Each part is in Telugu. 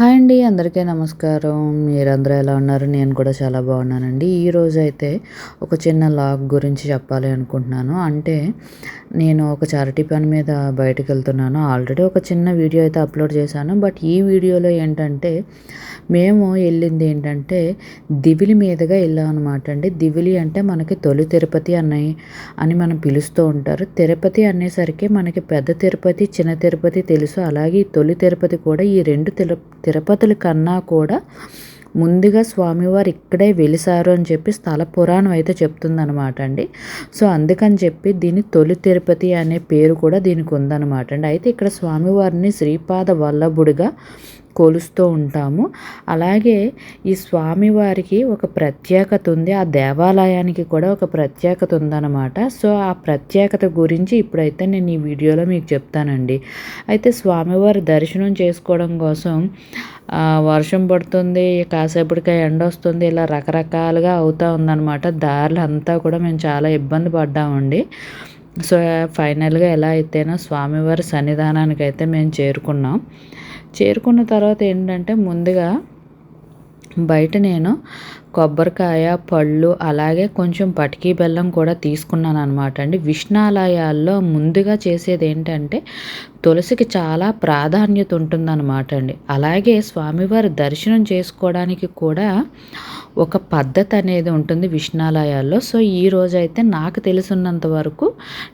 హాయ్ అండి అందరికీ నమస్కారం. మీరందరూ ఎలా ఉన్నారు? నేను కూడా చాలా బాగున్నానండి. ఈరోజు అయితే ఒక చిన్న లాగ్ గురించి చెప్పాలి అనుకుంటున్నాను. అంటే నేను ఒక చారిటీ పని మీద బయటకు వెళ్తున్నాను. ఆల్రెడీ ఒక చిన్న వీడియో అయితే అప్లోడ్ చేశాను. బట్ ఈ వీడియోలో ఏంటంటే మేము వెళ్ళింది ఏంటంటే దివిలి మీదుగా వెళ్ళాం అనమాట అండి. దివిలి అంటే మనకి తొలి తిరుపతి అన్నాయి అని మనం పిలుస్తూ ఉంటారు. తిరుపతి అనేసరికి మనకి పెద్ద తిరుపతి చిన్న తిరుపతి తెలుసు. అలాగే తొలి తిరుపతి కూడా ఈ రెండు తిరు తిరుపతుల కన్నా కూడా ముందుగా స్వామివారు ఇక్కడే వెలిసారు అని చెప్పి స్థల పురాణం అయితే చెప్తుందనమాట అండి. సో అందుకని చెప్పి దీని తొలి తిరుపతి అనే పేరు కూడా దీనికి ఉందన్నమాట అండి. అయితే ఇక్కడ స్వామివారిని శ్రీపాద వల్లభుడిగా కొలుస్తూ ఉంటాము. అలాగే ఈ స్వామివారికి ఒక ప్రత్యేకత ఉంది. ఆ దేవాలయానికి కూడా ఒక ప్రత్యేకత ఉందన్నమాట. సో ఆ ప్రత్యేకత గురించి ఇప్పుడైతే నేను ఈ వీడియోలో మీకు చెప్తానండి. అయితే స్వామివారి దర్శనం చేసుకోవడం కోసం వర్షం పడుతుంది కాసేపటికి ఎండ వస్తుంది ఇలా రకరకాలుగా అవుతూ ఉందన్నమాట. దారులు అంతా కూడా మేము చాలా ఇబ్బంది పడ్డామండి. సో ఫైనల్గా ఎలా అయితేనో స్వామివారి సన్నిధానానికి అయితే మేము చేరుకున్నాం. చేరుకున్న తర్వాత ఏంటంటే ముందుగా బయట నేను కొబ్బరికాయ పళ్ళు అలాగే కొంచెం పటికీ బెల్లం కూడా తీసుకున్నాను అనమాట అండి. విష్ణాలయాల్లో ముందుగా చేసేది ఏంటంటే తులసికి చాలా ప్రాధాన్యత ఉంటుందన్నమాట అండి. అలాగే స్వామివారి దర్శనం చేసుకోవడానికి కూడా ఒక పద్ధతి అనేది ఉంటుంది విష్ణాలయాల్లో. సో ఈ రోజైతే నాకు తెలిసినంత వరకు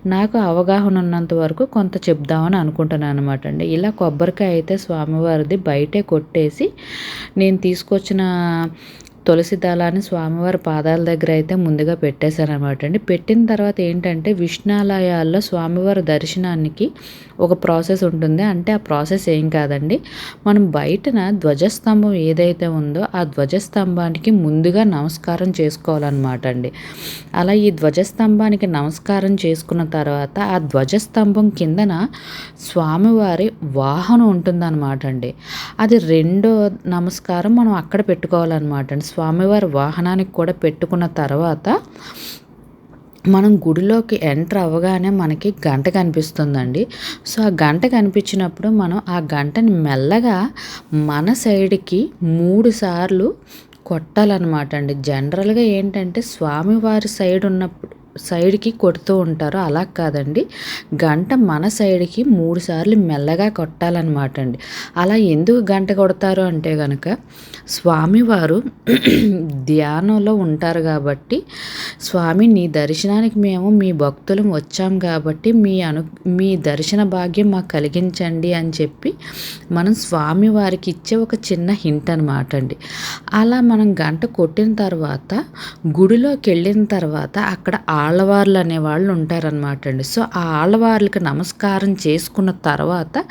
నాకు అవగాహన ఉన్నంత వరకు కొంత చెప్దామని అనుకుంటున్నాను అనమాట అండి. ఇలా కొబ్బరికాయ అయితే స్వామివారిది బయటే కొట్టేసి నేను తీసుకొచ్చిన తులసి దళాన్ని స్వామివారి పాదాల దగ్గర అయితే ముందుగా పెట్టేశారనమాట అండి. పెట్టిన తర్వాత ఏంటంటే విష్ణాలయాల్లో స్వామివారి దర్శనానికి ఒక ప్రాసెస్ ఉంటుంది. అంటే ఆ ప్రాసెస్ ఏం కాదండి. మనం బయటన ధ్వజస్తంభం ఏదైతే ఉందో ఆ ధ్వజస్తంభానికి ముందుగా నమస్కారం చేసుకోవాలన్నమాట అండి. అలా ఈ ధ్వజస్తంభానికి నమస్కారం చేసుకున్న తర్వాత ఆ ధ్వజస్తంభం కిందన స్వామివారి వాహనం ఉంటుందన్నమాట అండి. అది రెండో నమస్కారం మనం అక్కడ పెట్టుకోవాలన్నమాట అండి. స్వామివారి వాహనానికి కూడా పెట్టుకున్న తర్వాత మనం గుడిలోకి ఎంటర్ అవ్వగానే మనకి గంట కనిపిస్తుందండి. సో ఆ గంట కనిపించినప్పుడు మనం ఆ గంటని మెల్లగా మన సైడ్కి మూడు సార్లు కొట్టాలన్నమాట అండి. జనరల్గా ఏంటంటే స్వామివారి సైడ్ ఉన్నప్పుడు సైడ్కి కొడుతూ ఉంటారు అలా కాదండి. గంట మన సైడ్కి మూడు సార్లు మెల్లగా కొట్టాలన్నమాట అండి అలా ఎందుకు గంట కొడతారు అంటే కనుక స్వామివారు ధ్యానంలో ఉంటారు కాబట్టి స్వామి నీ దర్శనానికి మేము మీ భక్తులం వచ్చాం కాబట్టి మీ అను మీ దర్శన భాగ్యం మాకు కలిగించండి అని చెప్పి మనం స్వామివారికి ఇచ్చే ఒక చిన్న హింట్ అనమాట అండి అలా మనం గంట కొట్టిన తర్వాత గుడిలోకి వెళ్ళిన తర్వాత అక్కడ ఆళ్ళవార్లు అనేవాళ్ళు ఉంటారనమాట అండి సో ఆ ఆళ్ళవార్లకి నమస్కారం చేసుకున్న తర్వాత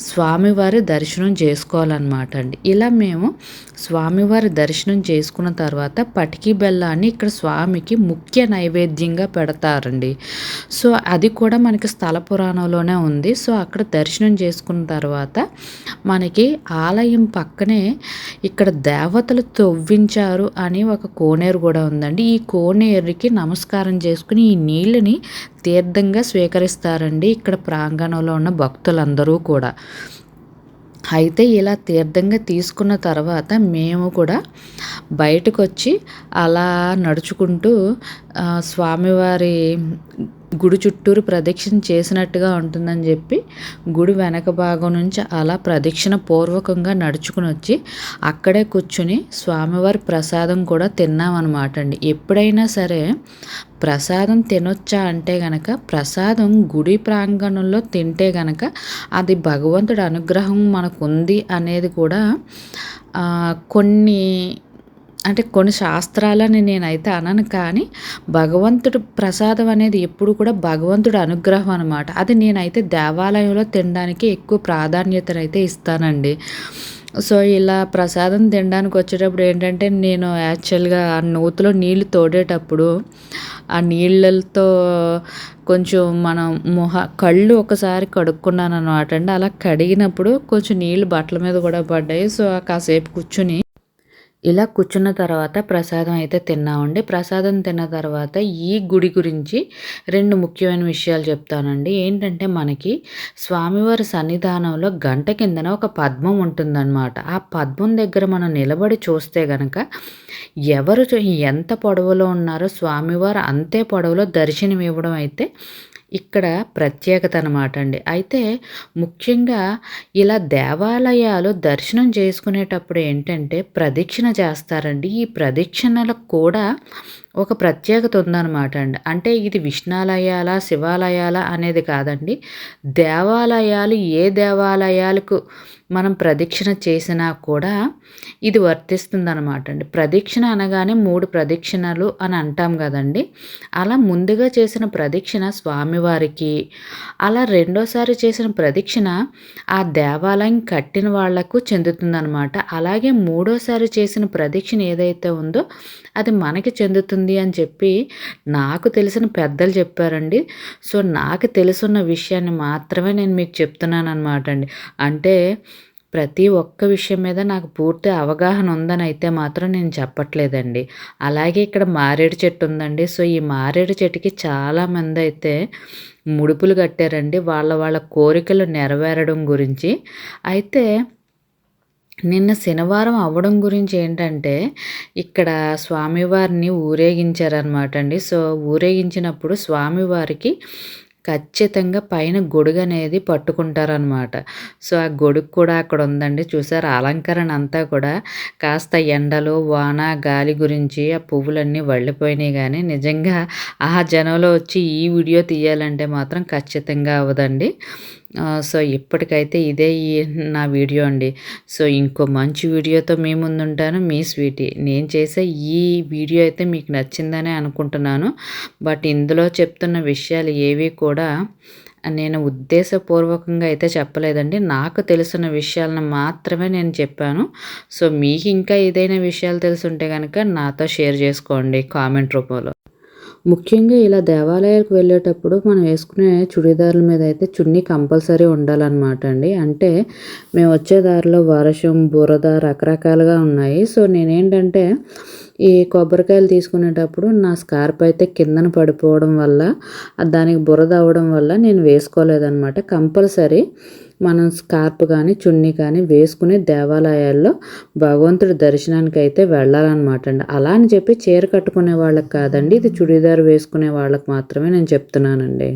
స్వామివారి దర్శనం చేసుకోవాలన్నమాట అండి ఇలా మేము స్వామివారి దర్శనం చేసుకున్న తర్వాత పటికి బెల్లాన్ని ఇక్కడ స్వామికి ముఖ్య నైవేద్యంగా పెడతారండి. సో అది కూడా మనకి స్థల పురాణంలోనే ఉంది. సో అక్కడ దర్శనం చేసుకున్న తర్వాత మనకి ఆలయం పక్కనే ఇక్కడ దేవతలు తవ్వించారు అని ఒక కోనేరు కూడా ఉందండి. ఈ కోనేరుకి నమస్కారం చేసుకుని ఈ నీళ్ళని తీర్థంగా స్వీకరిస్తారండి ఇక్కడ ప్రాంగణంలో ఉన్న భక్తులందరూ కూడా. అయితే ఇలా తీర్థంగా తీసుకున్న తర్వాత మేము కూడా బయటకు వచ్చి అలా నడుచుకుంటూ స్వామివారి గుడి చుట్టూరు ప్రదక్షిణ చేసినట్టుగా ఉంటుందని చెప్పి గుడి వెనక భాగం నుంచి అలా ప్రదక్షిణ పూర్వకంగా నడుచుకుని వచ్చి అక్కడే కూర్చుని స్వామివారి ప్రసాదం కూడా తిన్నామన్నమాట అండి. ఎప్పుడైనా సరే ప్రసాదం తినొచ్చా అంటే గనక ప్రసాదం గుడి ప్రాంగణంలో తింటే గనక అది భగవంతుడి అనుగ్రహం మనకు ఉంది అనేది కూడా కొన్ని అంటే కొన్ని శాస్త్రాలని నేనైతే అనను కానీ భగవంతుడు ప్రసాదం అనేది ఎప్పుడు కూడా భగవంతుడు అనుగ్రహం అనమాట అది నేనైతే దేవాలయంలో తినడానికి ఎక్కువ ప్రాధాన్యతనైతే ఇస్తానండి. సో ఇలా ప్రసాదం తినడానికి వచ్చేటప్పుడు ఏంటంటే నేను యాక్చువల్గా ఆ నూతిలో నీళ్ళు తోడేటప్పుడు ఆ నీళ్ళతో కొంచెం మనం మొహ కళ్ళు ఒకసారి కడుక్కున్నాను అనమాట అండి. అలా కడిగినప్పుడు కొంచెం నీళ్ళు బట్టల మీద కూడా పడ్డాయి. సో కాసేపు కూర్చుని ఇలా కూర్చున్న తర్వాత ప్రసాదం అయితే తిన్నామండి. ప్రసాదం తిన్న తర్వాత ఈ గుడి గురించి రెండు ముఖ్యమైన విషయాలు చెప్తానండి. ఏంటంటే మనకి స్వామివారి సన్నిధానంలో గంట కిందన ఒక పద్మం ఉంటుందన్నమాట. ఆ పద్మం దగ్గర మనం నిలబడి చూస్తే గనక ఎవరు ఎంత పొడవులో ఉన్నారో స్వామివారు అంతే పొడవులో దర్శనం ఇవ్వడం అయితే ఇక్కడ ప్రత్యేకత అనమాట అండి అయితే ముఖ్యంగా ఇలా దేవాలయాలు దర్శనం చేసుకునేటప్పుడు ఏంటంటే ప్రదక్షిణ చేస్తారండి. ఈ ప్రదక్షిణలకు కూడా ఒక ప్రత్యేకత ఉందన్నమాట అండి అంటే ఇది విష్ణాలయాల శివాలయాల అనేది కాదండి. దేవాలయాలు ఏ దేవాలయాలకు మనం ప్రదక్షిణ చేసినా కూడా ఇది వర్తిస్తుందనమాట అండి. ప్రదక్షిణ అనగానే మూడు ప్రదక్షిణలు అని అంటాం కదండి. అలా ముందుగా చేసిన ప్రదక్షిణ స్వామివారికి అలా రెండోసారి చేసిన ప్రదక్షిణ ఆ దేవాలయం కట్టిన వాళ్ళకు చెందుతుందనమాట అలాగే మూడోసారి చేసిన ప్రదక్షిణ ఏదైతే ఉందో అది మనకి చెందుతుంది అని చెప్పి నాకు తెలిసిన పెద్దలు చెప్పారండి. సో నాకు తెలుసున్న విషయాన్ని మాత్రమే నేను మీకు చెప్తున్నాను అనమాట అండి. అంటే ప్రతి ఒక్క విషయం మీద నాకు పూర్తి అవగాహన ఉందని అయితే మాత్రం నేను చెప్పట్లేదండి. అలాగే ఇక్కడ మారేడు చెట్టు ఉందండి. సో ఈ మారేడు చెట్టుకి చాలామంది అయితే ముడుపులు కట్టారండి. వాళ్ళ వాళ్ళ కోరికలు నెరవేరడం గురించి. అయితే నిన్న శనివారం అవ్వడం గురించి ఏంటంటే ఇక్కడ స్వామివారిని ఊరేగించారనమాట అండి. సో ఊరేగించినప్పుడు స్వామివారికి ఖచ్చితంగా పైన గొడుగు అనేది పట్టుకుంటారనమాట సో ఆ గొడుగు కూడా అక్కడ ఉందండి చూసారు? అలంకరణ అంతా కూడా కాస్త ఎండలు వాన గాలి గురించి ఆ పువ్వులన్నీ వళ్ళిపోయినాయి కానీ నిజంగా ఆ జనంలో వచ్చి ఈ వీడియో తీయాలంటే మాత్రం ఖచ్చితంగా అవదండి సో ఇప్పటికైతే ఇదే ఈ నా వీడియో అండి. సో ఇంకో మంచి వీడియోతో మీ ముందుంటాను మీ స్వీటీ. నేను చేసే ఈ వీడియో అయితే మీకు నచ్చిందనే అనుకుంటున్నాను. బట్ ఇందులో చెప్తున్న విషయాలు ఏవి కూడా నేను ఉద్దేశపూర్వకంగా అయితే చెప్పలేదండి. నాకు తెలిసిన విషయాలను మాత్రమే నేను చెప్పాను. సో మీకు ఇంకా ఏదైనా విషయాలు తెలుసుంటే కనుక నాతో షేర్ చేసుకోండి కామెంట్ రూపంలో. ముఖ్యంగా ఇలా దేవాలయాలకు వెళ్ళేటప్పుడు మనం వేసుకునే చుడిదారుల మీద అయితే చున్నీ కంపల్సరీ ఉండాలన్నమాట అండి. అంటే మేము వచ్చే దారిలో వర్షం బురద రకరకాలుగా ఉన్నాయి. సో నేనేంటంటే ఈ కొబ్బరికాయలు తీసుకునేటప్పుడు నా స్కార్ప్ అయితే కిందన పడిపోవడం వల్ల దానికి బురద అవ్వడం వల్ల నేను వేసుకోలేదన్నమాట. కంపల్సరీ మనం స్కార్ప్ కానీ చున్నీ కానీ వేసుకుని దేవాలయాల్లో భగవంతుడి దర్శనానికి అయితే వెళ్ళాలన్నమాట అండి. అలా అని చెప్పి చీర కట్టుకునే వాళ్ళకి కాదండి ఇది చుడీదార్ వేసుకునే వాళ్ళకి మాత్రమే నేను చెప్తున్నానండి.